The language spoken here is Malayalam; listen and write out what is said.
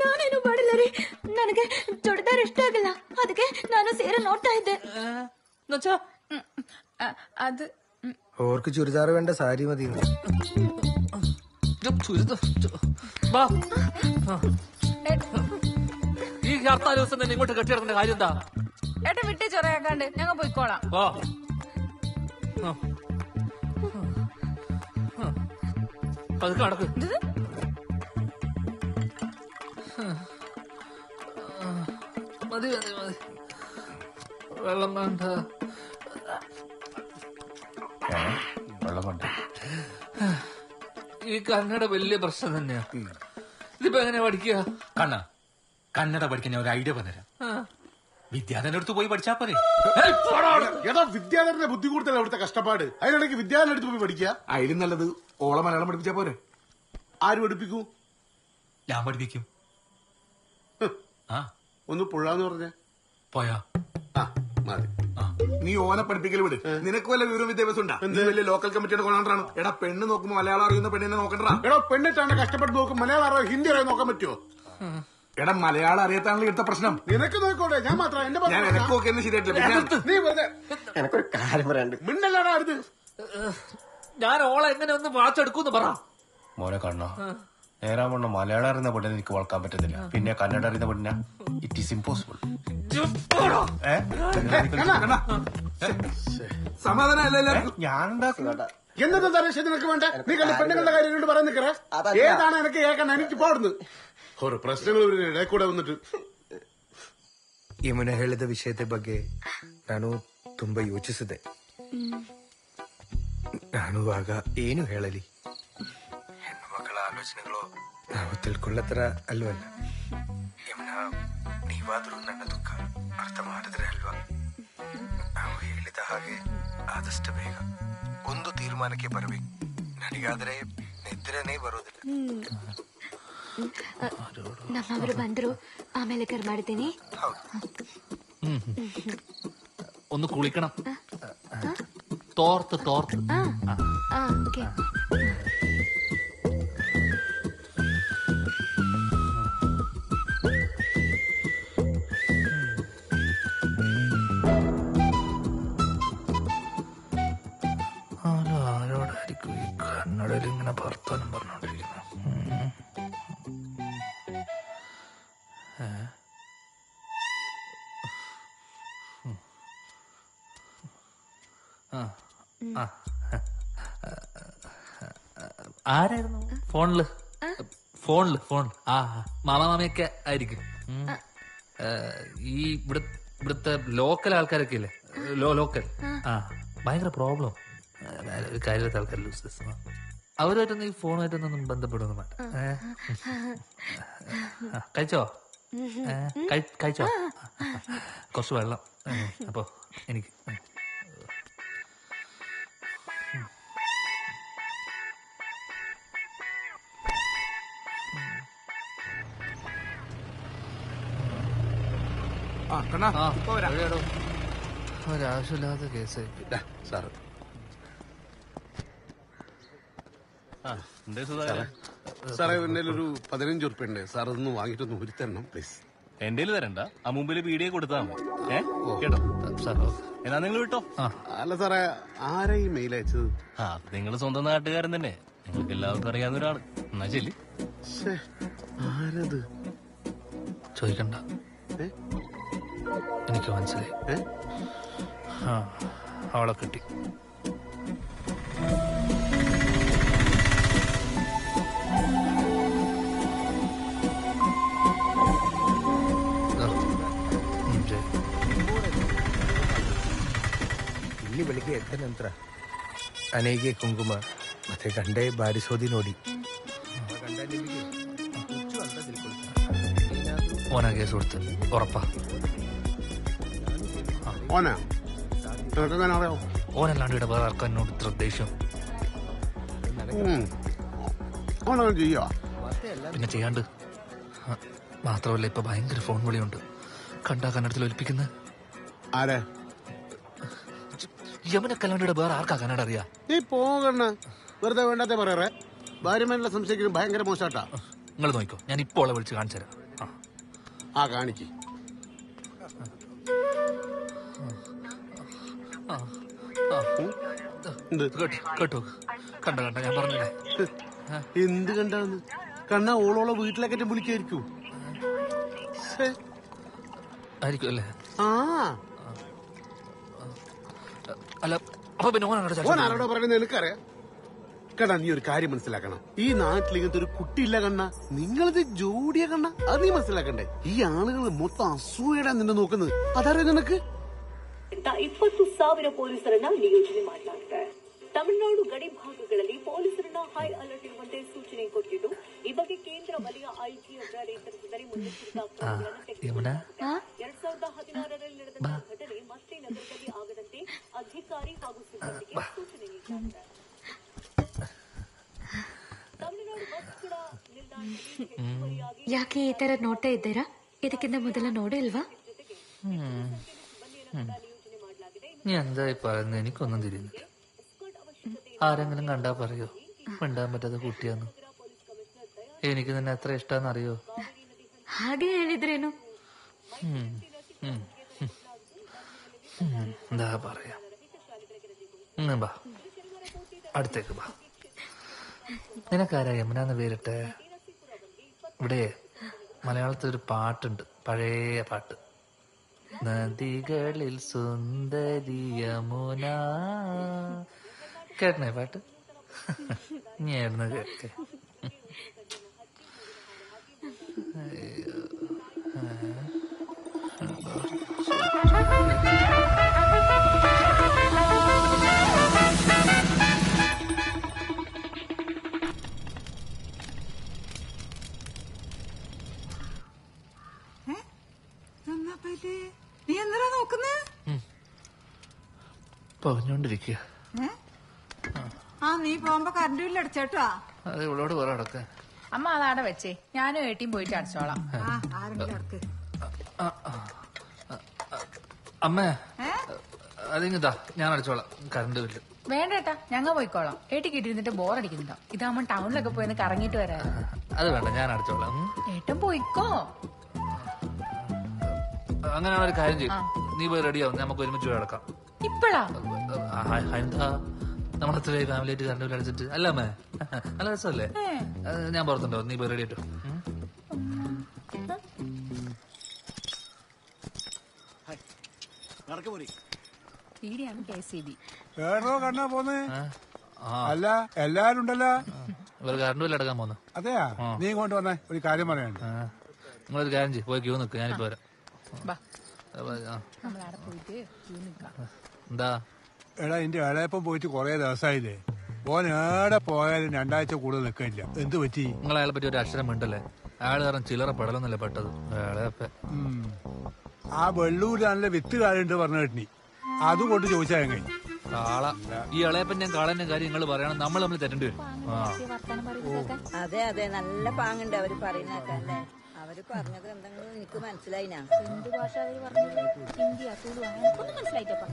ನಾನೇನು ಮಾಡಿಲ್ಲ ರೀ. ನನಗೆ ದೊಡ್ಡದಾರ ಇಷ್ಟ ಆಗಿಲ್ಲ. ಅದಕ್ಕೆ ನಾನು ಸೇರ ನೋಡ್ತಾ ಇದ್ದೆ. ಅದು അത് അവർക്ക് ചുരിദാർ വേണ്ട സാരി മതി. ഈ ഹർത്താൽ ദിവസം തന്നെ ഇങ്ങോട്ട് കെട്ടിയിടക്കേണ്ട കാര്യം എന്താ? ഏട്ടാ വിട്ടേ ചൊറയാക്കാണ്ട്. ഞങ്ങൾ പോയിക്കോളാം. ആ. പതുക്കെ നടക്ക് മതി മതി മതി. വെള്ളം വേണ്ട. വെള്ളം കൊണ്ട് ഈ കന്നഡ വലിയ പ്രശ്നം തന്നെയാ. ഇതിപ്പോ എങ്ങനെയാ പഠിക്കുക? കണ്ണ കന്നഡ പഠിക്കാൻ ഞാൻ ഒരു ഐഡിയ പറഞ്ഞുതരാം. ആ. വിദ്യാധരന്റെ അടുത്ത് പോയി പഠിച്ചാ പോരെ. ഏയ്, പോടാ. ഏതാ വിദ്യാധരന്റെ ബുദ്ധി കൂടുതൽ അവിടുത്തെ കഷ്ടപ്പാട്. അതിനിടയ്ക്ക് വിദ്യാധരന്റെ അടുത്ത് പോയി പഠിക്കുക. അതിലും നല്ലത് ഓള മലയാളം പഠിപ്പിച്ചാ പോരെ. ആര് പഠിപ്പിക്കൂ? ഞാൻ പഠിപ്പിക്കും. ആ. ഒന്ന് പുഴാന്ന് പറഞ്ഞേ. പോയാ? ആ മതി. നീ ഓനെ പഠിപ്പിക്കൽ വിട്. നിനക്ക് വല്ല വിവരം വിദ്യാഭ്യാസം ഉണ്ടാ നീ വലിയ ലോക്കൽ കമ്മിറ്റിയുടെ കൊണ്ടാണ് എടാ പെണ്ണ് നോക്കുമ്പോ മലയാളം അറിയുന്ന പെണ്ണിനെ നോക്കണ്ടാ? എടാ പെണ്ണിട്ടാണ് കഷ്ടപ്പെട്ട് നോക്കും. മലയാളം അറിയോ ഹിന്ദി അറിയാൻ നോക്കാൻ പറ്റുമോ എടാ മലയാളം അറിയാത്താണല്ലോ ഇടുത്ത പ്രശ്നം. നിനക്ക് നോക്കോട്ടെ ഞാൻ മാത്രം എന്റെ ഞാൻ എനക്കൊക്കെ എന്ന് ശരിയായിട്ടില്ല. എനക്കൊരു കാര്യം പറയാണ്ട് മിണ്ടല്ലാടാ അടുത്ത് ഞാൻ ഓളെ എങ്ങനെ ഒന്ന് വാച്ചെടുക്കൂന്ന് പറ. മോനെ കണ്ണോ. നേരാവണ്ണ മലയാളം അറിയുന്ന പെണ്ണിനെ എനിക്ക് വളക്കാൻ പറ്റുന്നില്ല. പിന്നെ കന്നഡ അറിയുന്ന പെണ്ണിനെ? ഇറ്റ് ഈസ് ഇമ്പോസിബിൾ സമാധാനം അല്ല എല്ലാവർക്കും ഞാൻ ഉണ്ടാക്കുന്ന എന്നത്തെ തരേശ് നിനക്ക് വേണ്ട നീ കണ്ട പെണ്ണുങ്ങളുടെ കാര്യം കൊണ്ട് പറയാൻ നിക്കറ ഏതാണ് എനിക്ക് കേൾക്കാൻ എനിക്ക് പോടുന്നു ഓരോ പ്രശ്നങ്ങൾ ഇവരുടെ ഇടയിൽ കൂടെ വന്നിട്ട് ಯಮುನ ಹೇಳಿದ ವಿಷಯದ ಬಗ್ಗೆ ನಾನು ತುಂಬಾ ಯೋಚಿಸಿದೆ ನಾನು ಆಗ ಏನು ಹೇಳಲಿ ಹೆಣ್ಣು ಮಕ್ಕಳ ಆಲೋಚನೆಗಳು ನಾವು ತಿಳ್ಕೊಳ್ಳತ್ರ ಅಲ್ವಲ್ಲ ಯಮುನ ನೀವಾದ್ರೂ ನನ್ನ ನಾವು ಹೇಳಿದ ಹಾಗೆ ಆದಷ್ಟು ಬೇಗ ಒಂದು ತೀರ್ಮಾನಕ್ಕೆ ಬರಬೇಕು ನನಗಾದ್ರೆ ನಿದ್ರೆನೇ ಬರೋದಿಲ್ಲ ನಮ್ಮವರು ಬಂದ್ರು ಆಮೇಲೆ ಕರ್ ಮಾಡ್ತೀನಿ ഒന്ന് കുളിക്കണം തോർത്ത് തോർത്ത് ಆ ಆ, കന്നഡയിൽ ഇങ്ങനെ ഭർത്താനം പറഞ്ഞോണ്ടിരിക്കുന്നു ആരായിരുന്നു? ഫോണിൽ. ഫോണിൽ ഫോൺ ആ മാമ മാമയൊക്കെ ആയിരിക്കും ഈ ഇവിടെ ഇവിടുത്തെ ലോക്കൽ ആൾക്കാരൊക്കെ ഇല്ലേ? ലോ ലോക്കൽ ആ ഭയങ്കര പ്രോബ്ലം ആൾക്കാർ ലൂസസ് അവരുമായിട്ടൊന്നും ഈ ഫോണുമായിട്ടൊന്നും ബന്ധപ്പെടുന്നു വേണ്ട. കഴിച്ചോ? കഴിച്ചോ? കുറച്ച് വെള്ളം. അപ്പോ എനിക്ക്? ഒരാവശ്യമില്ലാത്ത കേസായി. സാറ്. സാറേ എന്റെ ഒരു പതിനഞ്ച് ഉറുപ്പ ഉണ്ട് സാർ അതൊന്ന് വാങ്ങിയിട്ടൊന്ന് തരണം പ്ലീസ്. എന്റെ തരണ്ട. ആ മുമ്പിൽ പീഡിയെ കൊടുത്താൽ മതി. കേട്ടോ. എന്നാ നിങ്ങൾ വിട്ടോ? ആ. അല്ല സാറേ ആരാ ഈ മെയിൽ അയച്ചത്? ആ നിങ്ങൾ സ്വന്തം നാട്ടുകാരൻ തന്നെ. നിങ്ങൾക്ക് എല്ലാവർക്കും അറിയാവുന്ന ഒരാൾ. എന്നാ ശരി. ആരത്? ചോദിക്കണ്ട. എനിക്ക് മനസ്സിലായി. അവളെ കിട്ടി. ಬೆಳಿಗ್ಗೆ ಎದ್ದ ನಂತರ ಅನೆಗೆ ಕುಂಕುಮ ಮತ್ತೆ ಗಂಡೆ ಬಾರಿಸೋದಿ ನೋಡಿ ಗಂಡ ನಿಮಗೆ ಹುಚ್ಚು ಅಂತ ತಿಳ್ಕೊಳ್ತಾನೆ ഓനാ കേസ് കൊടുത്ത് ഉറപ്പാ ഓനാ നിനക്കെങ്ങനെ അറിയാം ഓനല്ലാണ്ട് ഇവിടെ വേറെ ആർക്കും എന്നോട് ഇത്ര ദേഷ്യം ഓണങ്ങനെ ചെയ്യുക പിന്നെ ചെയ്യാണ്ട് ആ, മാത്രമല്ല ഇപ്പൊ ഭയങ്കര ഫോൺ വിളിയുണ്ട് കണ്ടാ കന്നഡത്തിൽ ഒലിപ്പിക്കുന്ന ആരെ യമുനക്കല്ലാണ്ട് കല്ലണ്ടിയുടെ വേറെ ആർക്കാ കന്നഡ അറിയാ? നീ പോകണ വെറുതെ വേണ്ടാത്ത പറയാറേ. ഭാര്യമാരെ സംശയിക്കുന്നത് ഭയങ്കര മോശാട്ടാ. നിങ്ങൾ നോക്കോ ഞാൻ ഇപ്പോൾ അവളെ വിളിച്ച് കാണിച്ചു തരാം. ആ. കാണിക്ക്. കേട്ടോ കണ്ട കണ്ട ഞാൻ പറഞ്ഞില്ലേ? എന്ത് കണ്ടാന്ന്? കണ്ണ ഓളോളോ വീട്ടിലേക്കറ്റം വിളിക്കായിരിക്കൂ. ആയിരിക്കും അല്ലേ? ആ. അല്ല അപ്പൊ പിന്നെ ഓൻ അങ്ങോട്ട് ഓൻ ആരോടാ പറയുന്നത് എനിക്കറിയാം കണ്ണ നീ ഒരു കാര്യം മനസ്സിലാക്കണം ഈ നാട്ടിൽ ഇങ്ങനത്തെ ഒരു കുട്ടിയില്ല കണ്ണ നിങ്ങളിത് ജോഡിയ കണ്ണ അത് നീ മനസ്സിലാക്കണ്ടേ ഈ ആളുകൾ മൊത്തം അസൂയടാ നിന്നെ നോക്കുന്നത് അതറിയാം നിനക്ക് ಇಪ್ಪತ್ತು ಸಾವಿರ ಪೊಲೀಸರನ್ನ ನಿಯೋಜನೆ ಮಾಡಲಾಗಿದೆ ತಮಿಳುನಾಡು ಗಡಿ ಭಾಗಗಳಲ್ಲಿ ಪೊಲೀಸರನ್ನ ಹೈ ಅಲರ್ಟ್ ಇರುವಂತೆ ಸೂಚನೆ ಕೊಟ್ಟಿದ್ದು ಈ ಬಗ್ಗೆ ಕೇಂದ್ರ ವಲಯ ಐಜಿ ಅವರ ನೇತೃತ್ವದಲ್ಲಿ ಮುನ್ನೆಚ್ಚರಿಕಾ ಕ್ರಮಗಳನ್ನು യമുന ತೆಗೆದುಕೊಳ್ಳಲಾಗಿದೆ ಯಾಕೆ ಈ ತರ ನೋಡ್ತಾ ಇದ್ದೀರಾ ಇದಕ್ಕಿಂತ ಮೊದಲ ನೋಡಿಲ್ವಾ നീ എന്തായി പറയുന്നത് എനിക്കൊന്നും തിരിയുന്നില്ല ആരെങ്കിലും കണ്ടാ പറയോ മിണ്ടാൻ പറ്റാത്ത കുട്ടിയാന്ന് എനിക്ക് നിന്നെ എത്ര ഇഷ്ടാന്ന് അറിയോ ಹಾಗೆ ಹೇಳಿದ್ರೇನು ഉം. ഉം. ഉം. എന്താ പറയാ ഉം, ബാ അടുത്തേക്ക് ബാ നിനക്കാരാ യമുനാന്ന് പേരിട്ടെ ഇവിടെ മലയാളത്തിൽ ഒരു പാട്ടുണ്ട്. പഴയ പാട്ട്. നദികളിൽ സുന്ദരി യമുന പാട്ട്? ഇനിയായിരുന്നു കേട്ടെ പറഞ്ഞോണ്ടിരിക്കുക ആ നീ പോകുമ്പോ കറണ്ട് ബില്ല് അടച്ചേട്ടാ. അത് ഇവളോട് പറ അടക്കാൻ അമ്മ അതാടെ വെച്ചേ. ഞാനും ഏട്ടിയും പോയിട്ട് അടച്ചോളാം. ആരെങ്കിലും അടക്ക്. അമ്മേ അതിങ്ങതാ ഞാൻ അടച്ചോളാം കറണ്ട് ബില്ല് വേണ്ടേട്ടാ ഞങ്ങൾ പോയിക്കോളാം. ഏട്ടിക്ക് ഇരുന്നിട്ട് ബോറടിക്കുന്നുണ്ടോ? ഇതാകുമ്പോ ടൗണിലൊക്കെ പോയി കറങ്ങിട്ട് കറങ്ങിയിട്ട് വരാം അത് വേണ്ട ഞാൻ അടച്ചോളാം. ഏട്ടൻ പോയിക്കോ. അങ്ങനെ ഒരു കാര്യം ചെയ്യും. നീ പോയി റെഡിയാവും നമുക്ക് ഒരുമിച്ച് പോയി കിടക്കാം ഇപ്പഴാ ബില്ല് അടിച്ചിട്ട് അല്ല നല്ല രസമല്ലേ ഞാൻ പുറത്തുണ്ടോ നീ റെഡി ആയിട്ടോ കണ്ണാ അല്ല എല്ലാരും ഉണ്ടല്ലോ ഇവർ കറണ്ട് ബില്ല് അടക്കാൻ പോന്നു അതെയാ നീ ഇങ്ങോട്ട് ഒരു കാര്യം പറയാനുണ്ട്. നിങ്ങളൊരു കാര്യം ചെയ്യും പോയി ക്യൂ നിൽക്ക് ഞാനിപ്പോ വരാം എന്താ? എടാ എന്റെ ഇളയപ്പം പോയിട്ട് കൊറേ ദിവസമായില്ലേ? ഓൻ ഏടെ പോയാലും രണ്ടാഴ്ച കൂടുതൽ നിൽക്കില്ല. എന്ത് പറ്റി? നിങ്ങൾ അയാളെ പറ്റി ഒരു അക്ഷരം മിണ്ടല്ലേ? അയാൾ കാരണം ചില്ലറ പെടലൊന്നല്ലേ പെട്ടത്. ഇളയപ്പ ആ വെള്ളൂരാണല്ലേ വിത്ത് കാലുണ്ട് പറഞ്ഞു കേട്ടി അതുകൊണ്ട് ചോദിച്ചാൽ എങ്ങനെ കാള. ഈ ഇളയപ്പന്റെ ഞാൻ കാളന്റെ കാര്യം നിങ്ങൾ പറയണം. നമ്മൾ നമ്മൾ തെറ്റേണ്ടി വരും. ആ. അതെ അതെ. നല്ല പാങ്ങുണ്ട് അവർ പറയുന്നൊക്കെ അല്ലേ? അവർ പറഞ്ഞത് എന്തെങ്കിലും എനിക്ക് മനസ്സിലായിനാ. എന്ത് ഭാഷ അവർ പറഞ്ഞത്? ഹിന്ദി അസൂലു എനിക്കൊന്നും മനസ്സിലായിട്ടപ്പ